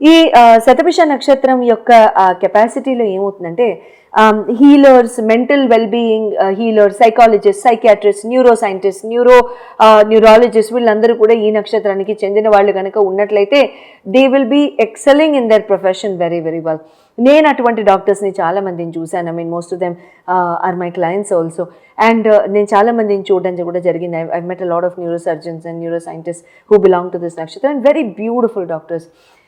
ఈ శతభిష నక్షత్రం యొక్క కెపాసిటీలో ఏమవుతుందంటే healers mental wellbeing healers psychologist psychiatrist neuro scientist neuro neurologist వీళ్ళందరూ కూడా ఈ నక్షత్రానికి చెందిన వాళ్ళు కనుక ఉన్నట్లయితే they will be excelling in their profession very very well నేను అటువంటి డాక్టర్స్ని చాలా మందిని చూశాను I mean most of them are my clients also and నేను చాలా మందిని చూడడం కూడా జరిగింది. I met a lot of neuro surgeons and neuro scientist who belong to this నక్షత్రం. అండ్ వెరీ బ్యూటిఫుల్ డాక్టర్స్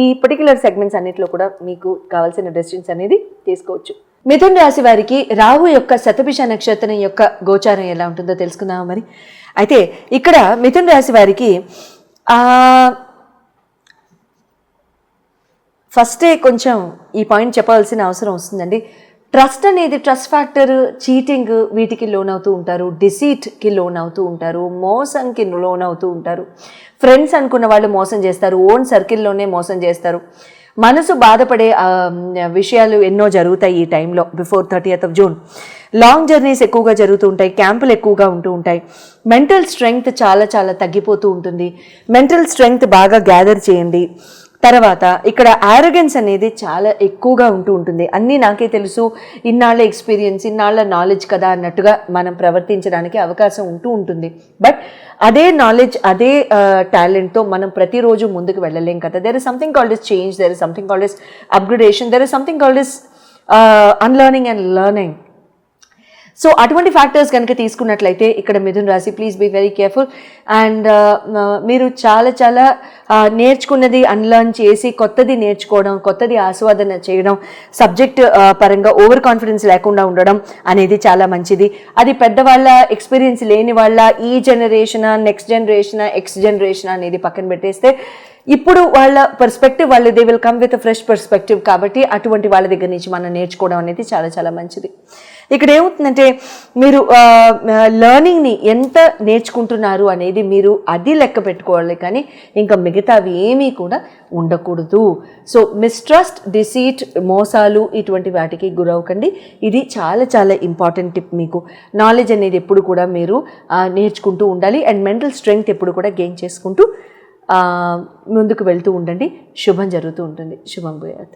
ఈ పర్టికులర్ సెగ్మెంట్స్ అన్నింటిలో కూడా మీకు కావాల్సిన డెసిషన్స్ అనేది తీసుకోవచ్చు. మిథున్ రాశి వారికి రాహు యొక్క శతభిష నక్షత్రం యొక్క గోచారం ఎలా ఉంటుందో తెలుసుకుందామా మరి? అయితే ఇక్కడ మిథున్ రాశి వారికి ఫస్టే కొంచెం ఈ పాయింట్ చెప్పాల్సిన అవసరం వస్తుందండి. ట్రస్ట్ అనేది ట్రస్ట్ ఫ్యాక్టర్ చీటింగ్ వీటికి లోన్ అవుతూ ఉంటారు డిసీట్కి లోన్ అవుతూ ఉంటారు మోసంకి లోన్ అవుతూ ఉంటారు. ఫ్రెండ్స్ అనుకున్న వాళ్ళు మోసం చేస్తారు ఓన్ సర్కిల్లోనే మోసం చేస్తారు. మనసు బాధపడే విషయాలు ఎన్నో జరుగుతాయి ఈ టైంలో before thirtieth of June long journeys ఎక్కువగా జరుగుతూ ఉంటాయి క్యాంపులు ఎక్కువగా ఉంటూ ఉంటాయి. మెంటల్ స్ట్రెంగ్త్ చాలా చాలా తగ్గిపోతూ ఉంటుంది. మెంటల్ స్ట్రెంగ్త్ బాగా గ్యాదర్ చేయండి. తర్వాత ఇక్కడ ఆరోగెన్స్ అనేది చాలా ఎక్కువగా ఉంటూ ఉంటుంది. అన్నీ నాకే తెలుసు. ఇన్నాళ్ళ ఎక్స్పీరియన్స్ ఇన్నాళ్ళ నాలెడ్జ్ కదా అన్నట్టుగా మనం ప్రవర్తించడానికి అవకాశం ఉంటూ ఉంటుంది. బట్ అదే నాలెడ్జ్ అదే టాలెంట్తో మనం ప్రతిరోజు ముందుకు వెళ్ళలేం కదా. There is something called is change there is something called is upgradation there is something called is unlearning and learning so అటువంటి ఫ్యాక్టర్స్ కనుక తీసుకున్నట్లయితే ఇక్కడ మిథున్ రాశి please be very careful and మీరు చాలా చాలా uh, నేర్చుకున్నది అన్లర్న్ చేసి కొత్తది నేర్చుకోవడం కొత్తది ఆస్వాదన చేయడం సబ్జెక్ట్ uh, పరంగా ఓవర్ కాన్ఫిడెన్స్ లేకుండా ఉండడం అనేది చాలా మంచిది. అది పెద్దవాళ్ళ ఎక్స్పీరియన్స్ లేని వాళ్ళ ఈ generation next generation X generation అనేది పక్కన పెట్టేస్తే ఇప్పుడు వాళ్ళ పర్స్పెక్టివ్ వాళ్ళు they will come with fresh perspective కాబట్టి అటువంటి వాళ్ళ దగ్గర నుంచి మనం నేర్చుకోవడం అనేది చాలా చాలా మంచిది. ఇక్కడ ఏమవుతుందంటే మీరు లర్నింగ్ని ఎంత నేర్చుకుంటున్నారు అనేది మీరు అది లెక్క పెట్టుకోవాలి కానీ ఇంకా మిగతావి ఏమీ కూడా ఉండకూడదు. సో మిస్ట్రస్ట్ డిసీట్ మోసాలు ఇటువంటి వాటికి గురవకండి ఇది చాలా చాలా ఇంపార్టెంట్ టిప్ మీకు. నాలెడ్జ్ అనేది ఎప్పుడు కూడా మీరు నేర్చుకుంటూ ఉండాలి. అండ్ మెంటల్ స్ట్రెంగ్త్ ఎప్పుడు కూడా గెయిన్ చేసుకుంటూ ముందుకు వెళ్తూ ఉండండి. శుభం జరుగుతూ ఉంటుంది. శుభం పోయాత